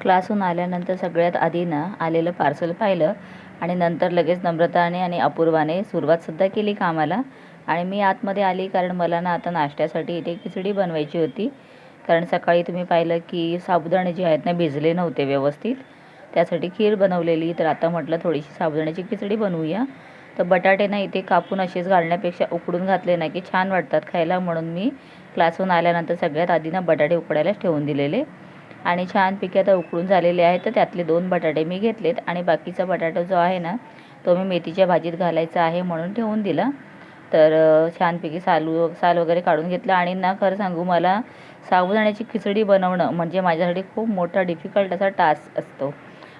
क्लासहून आल्यानंतर सगळ्यात आधी ना आलेलं पार्सल पाहिलं आणि नंतर लगेच नम्रताने आणि अपूर्वाने सुरुवातसुद्धा केली कामाला. आणि मी आतमध्ये आली कारण मला ना आता नाश्त्यासाठी इथे खिचडी बनवायची होती. कारण सकाळी तुम्ही पाहिलं की साबुदाणे जे आहेत ना भिजले नव्हते व्यवस्थित. त्यासाठी खीर बनवलेली. तर आता म्हटलं थोडीशी साबुदाण्याची खिचडी बनवूया. तर बटाटे ना इथे कापून असेच घालण्यापेक्षा उकडून घातले ना की छान वाटतात खायला म्हणून मी क्लासहून आल्यानंतर सगळ्यात आधी ना बटाटे उकडायलाच ठेवून दिलेले. आणि छानपैकी आता उकळून झालेले आहेत. तर त्यातले दोन बटाटे मी घेतलेत आणि बाकीचा बटाटा जो आहे ना तो मी मेथीच्या भाजीत घालायचा आहे म्हणून ठेवून दिला. तर छानपैकी सालू साल वगैरे काढून घेतला. आणि ना खरं सांगू मला साबुदाण्याची खिचडी बनवणं म्हणजे माझ्यासाठी खूप मोठा डिफिकल्ट असा टास्क असतो.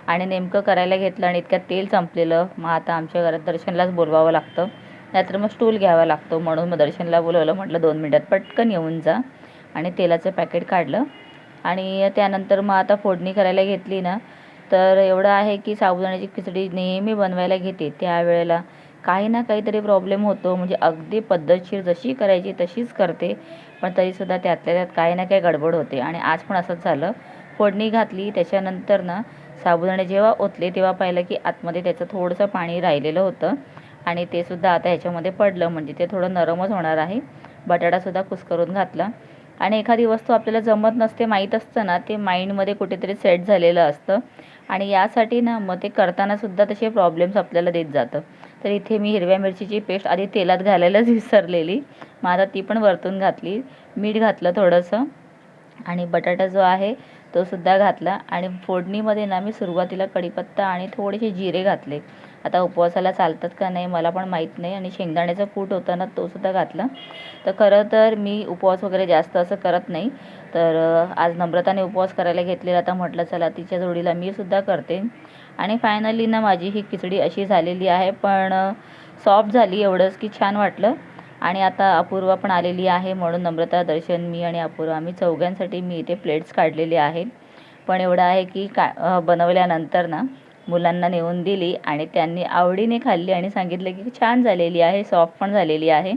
आणि नेमकं करायला घेतलं आणि इतक्यात तेल संपलेलं. मग आता आमच्या घरात दर्शनलाच बोलवावं लागतं. नाहीतर मग स्टूल घ्यावा लागतो म्हणून मग दर्शनला बोलवलं. म्हटलं दोन मिनटात पटकन येऊन जा. आणि तेलाचं पॅकेट काढलं. आणि त्यानंतर मग आता फोडणी करायला घेतली ना तर एवढं आहे की साबुदाण्याची खिचडी नेहमी बनवायला घेते. त्यावेळेला काही ना काहीतरी प्रॉब्लेम होतो. म्हणजे अगदी पद्धतशीर जशी करायची तशीच करते पण तरीसुद्धा त्यातल्या त्यात काही ना काही गडबड होते. आणि आज पण असंच झालं. फोडणी घातली त्याच्यानंतर ना साबुदाणे जेव्हा ओतले तेव्हा पाहिलं की आतमध्ये त्याचं थोडंसं पाणी राहिलेलं होतं. आणि ते सुद्धा आता ह्याच्यामध्ये पडलं. म्हणजे ते थोडं नरमच होणार आहे. बटाटासुद्धा कुस्करून घातला. आणि एखादी वस्तू आपल्याला जमत नसते माहीत असतं ना ते माइंडमध्ये कुठेतरी सेट झालेलं असतं. आणि यासाठी ना मग ते करतानासुद्धा तसे प्रॉब्लेम्स आपल्याला देत जातं. तर इथे मी हिरव्या मिरचीची पेस्ट आधी तेलात घालायलाच विसरलेली. मग आता ती पण वरतून घातली. मीठ घातलं थोडंसं. आणि बटाटा जो आहे तो सुद्धा घातला आणि फोडणीमध्ये ना मी सुरुवातीला कढीपत्ता आणि थोडेसे जिरे घातले. आता उपवासाला चालतात का नाही मला पण माहीत नाही आणि शेंगदाण्याचा कूट होता ना तो सुद्धा घातला. तर खरं तर मी उपवास वगैरे जास्त असं करत नाही. तर आज नम्रताने उपवास करायला घेतलेला आता म्हटलं चला तिच्या जोडीला मी सुद्धा करते. आणि फायनली ना माझी ही खिचडी अशी झालेली आहे पण सॉफ्ट झाली एवढंच की छान वाटलं. आणि आता अपूर्वा पण आलेली आहे म्हणून नम्रता दर्शन मी आणि अपूर्वा. आम्ही चौघांसाठी मी इथे प्लेट्स काढलेले आहेत. पण एवढं आहे की का बनवल्यानंतर ना मुलांना नेऊन दिली आणि त्यांनी आवडीने खाल्ली आणि सांगितलं की छान झालेली आहे सॉफ्ट पण झालेली आहे.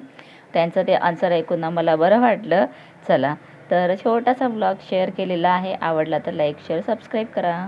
त्यांचं ते आन्सर ऐकून ना मला बरं वाटलं. चला तर छोटासा ब्लॉग शेअर केलेला आहे. आवडला तर लाईक शेअर सबस्क्राईब करा.